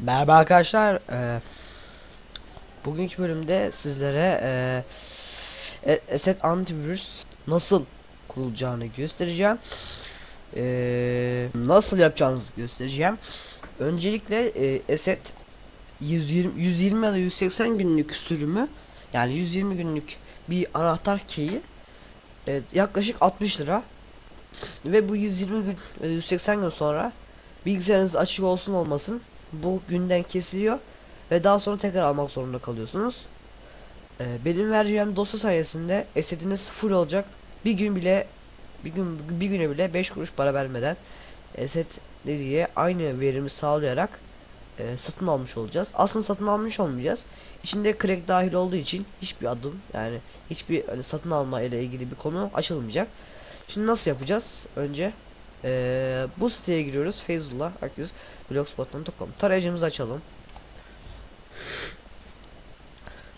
Merhaba arkadaşlar. Ee, bugünkü bölümde sizlere e, e, Asset Antivirüs nasıl kurulacağını göstereceğim. Ee, nasıl yapacağınızı göstereceğim. Öncelikle e, Asset 120, 120 ya da 180 günlük sürümü yani 120 günlük bir anahtar key'i e, yaklaşık 60 lira ve bu 120 gün e, 180 gün sonra bilgisayarınız açık olsun olmasın bu günden kesiliyor ve daha sonra tekrar almak zorunda kalıyorsunuz. Ee, benim vereceğim dosya sayesinde esediniz full olacak. Bir gün bile bir gün bir güne bile 5 kuruş para vermeden eset diye aynı verimi sağlayarak e, satın almış olacağız. Aslında satın almış olmayacağız. İçinde crack dahil olduğu için hiçbir adım yani hiçbir hani satın alma ile ilgili bir konu açılmayacak. Şimdi nasıl yapacağız? Önce ee, bu siteye giriyoruz. Feyzullah Akyüz blogspot.com Tarayıcımızı açalım.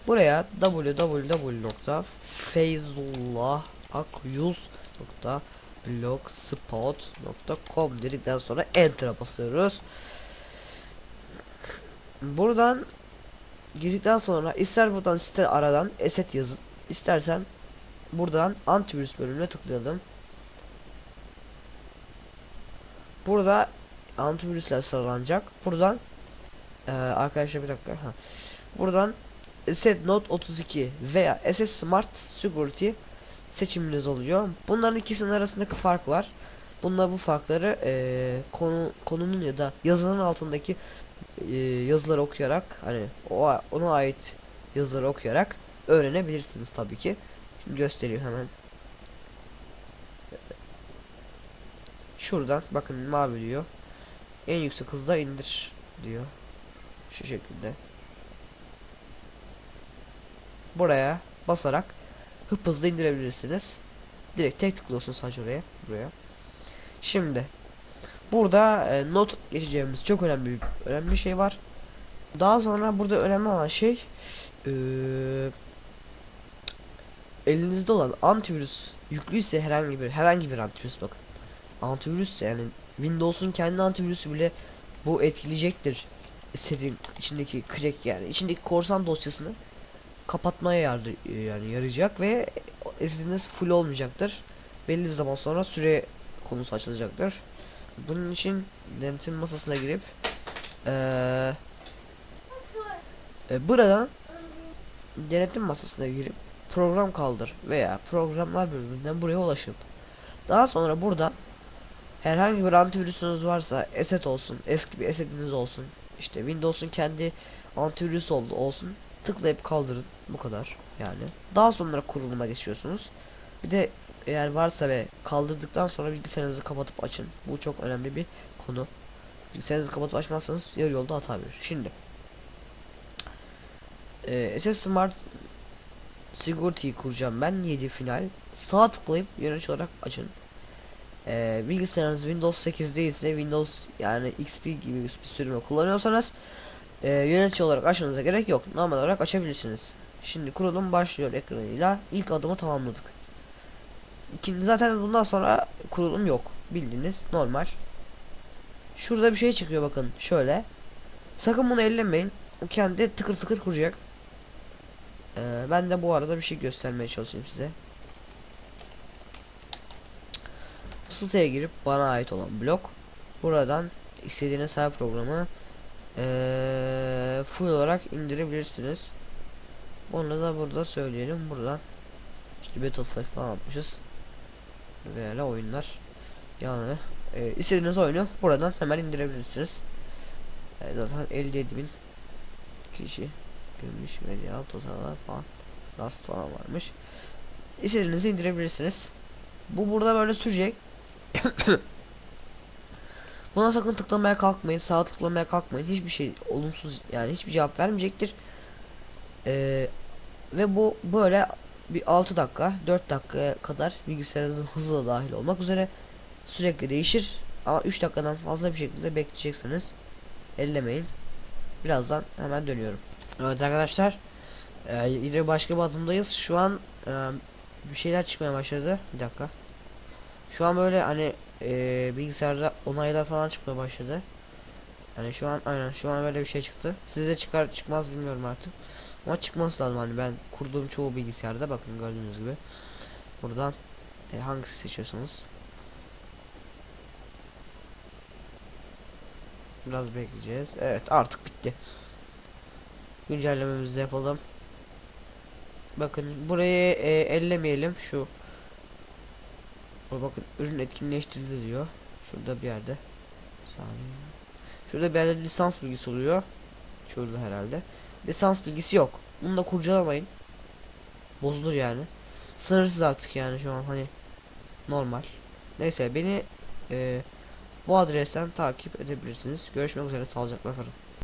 Buraya www.feyzullahakyüz.blogspot.com dedikten sonra Enter'a basıyoruz. Buradan girdikten sonra ister buradan site aradan eset yazın istersen buradan antivirüs bölümüne tıklayalım. Burada antivirüsler sıralanacak. Buradan e, arkadaşlar bir dakika. Ha. Buradan Set Note 32 veya SS Smart Security seçiminiz oluyor. Bunların ikisinin arasındaki fark var. Bunlar bu farkları e, konu konunun ya da yazının altındaki e, yazıları okuyarak hani o ona ait yazıları okuyarak öğrenebilirsiniz tabii ki. Şimdi göstereyim hemen. Şuradan bakın mavi diyor. En yüksek hızda indir diyor. Şu şekilde. Buraya basarak hıp hızlı indirebilirsiniz. Direkt tek tıklıyorsun sadece oraya. Buraya. Şimdi burada e, not geçeceğimiz çok önemli bir önemli bir şey var. Daha sonra burada önemli olan şey e, elinizde olan antivirüs yüklüyse herhangi bir herhangi bir antivirüs bakın antivirüs yani Windows'un kendi antivirüsü bile bu etkileyecektir setting içindeki crack yani içindeki korsan dosyasını kapatmaya yardı yani yarayacak ve SSD'niz full olmayacaktır. Belli bir zaman sonra süre konusu açılacaktır. Bunun için denetim masasına girip ee, e, buradan denetim masasına girip program kaldır veya programlar bölümünden buraya ulaşıp daha sonra burada herhangi bir antivirüsünüz varsa eset olsun eski bir esetiniz olsun işte Windows'un kendi antivirüs oldu olsun tıklayıp kaldırın bu kadar yani. Daha sonra kuruluma geçiyorsunuz. Bir de eğer varsa ve kaldırdıktan sonra bilgisayarınızı kapatıp açın. Bu çok önemli bir konu. Bilgisayarınızı kapatıp açmazsanız yarı yolda hata verir. Şimdi ee, SS Smart Security'yi kuracağım ben 7 final. Sağ tıklayıp yönetici olarak açın e, bilgisayarınız Windows 8 değilse Windows yani XP gibi bir sürümü kullanıyorsanız e, yönetici olarak açmanıza gerek yok. Normal olarak açabilirsiniz. Şimdi kurulum başlıyor ekranıyla. ilk adımı tamamladık. İkinci zaten bundan sonra kurulum yok. Bildiğiniz normal. Şurada bir şey çıkıyor bakın şöyle. Sakın bunu ellemeyin. O kendi tıkır tıkır kuracak. Ee, ben de bu arada bir şey göstermeye çalışayım size. Siteye girip bana ait olan blok buradan istediğiniz her programı ee, full olarak indirebilirsiniz. Onu da burada söyleyelim buradan işte Battlefield falan atmışız veya oyunlar yani e, istediğiniz oyunu buradan hemen indirebilirsiniz. E, zaten 57 bin kişi girmiş medya totallar falan Rust falan varmış. İstediğinizi indirebilirsiniz. Bu burada böyle sürecek. Buna sakın tıklamaya kalkmayın. Sağ tıklamaya kalkmayın. Hiçbir şey olumsuz yani hiçbir cevap vermeyecektir. Ee, ve bu böyle bir 6 dakika 4 dakikaya kadar bilgisayarınızın hızı da dahil olmak üzere sürekli değişir. Ama 3 dakikadan fazla bir şekilde bekleyeceksiniz. Ellemeyin. Birazdan hemen dönüyorum. Evet arkadaşlar. Ee, yine başka bir adımdayız. Şu an e, bir şeyler çıkmaya başladı. Bir dakika. Şu an böyle hani e, bilgisayarda onaylar falan çıkmaya başladı. Yani şu an aynen şu an böyle bir şey çıktı. Size çıkar çıkmaz bilmiyorum artık. Ama çıkması lazım hani ben kurduğum çoğu bilgisayarda bakın gördüğünüz gibi. Buradan e, hangisi seçiyorsanız. Biraz bekleyeceğiz. Evet artık bitti. Güncellememizi yapalım. Bakın burayı e, ellemeyelim şu. Bak- Bakın ürün etkinleştirildi diyor. Şurada bir yerde. Saniye. Şurada bir yerde lisans bilgisi oluyor. Şurada herhalde. Lisans bilgisi yok. Bunu da kurcalamayın. Bozulur yani. Sınırsız artık yani şu an hani normal. Neyse beni e, bu adresten takip edebilirsiniz. Görüşmek üzere sağlıcakla kalın.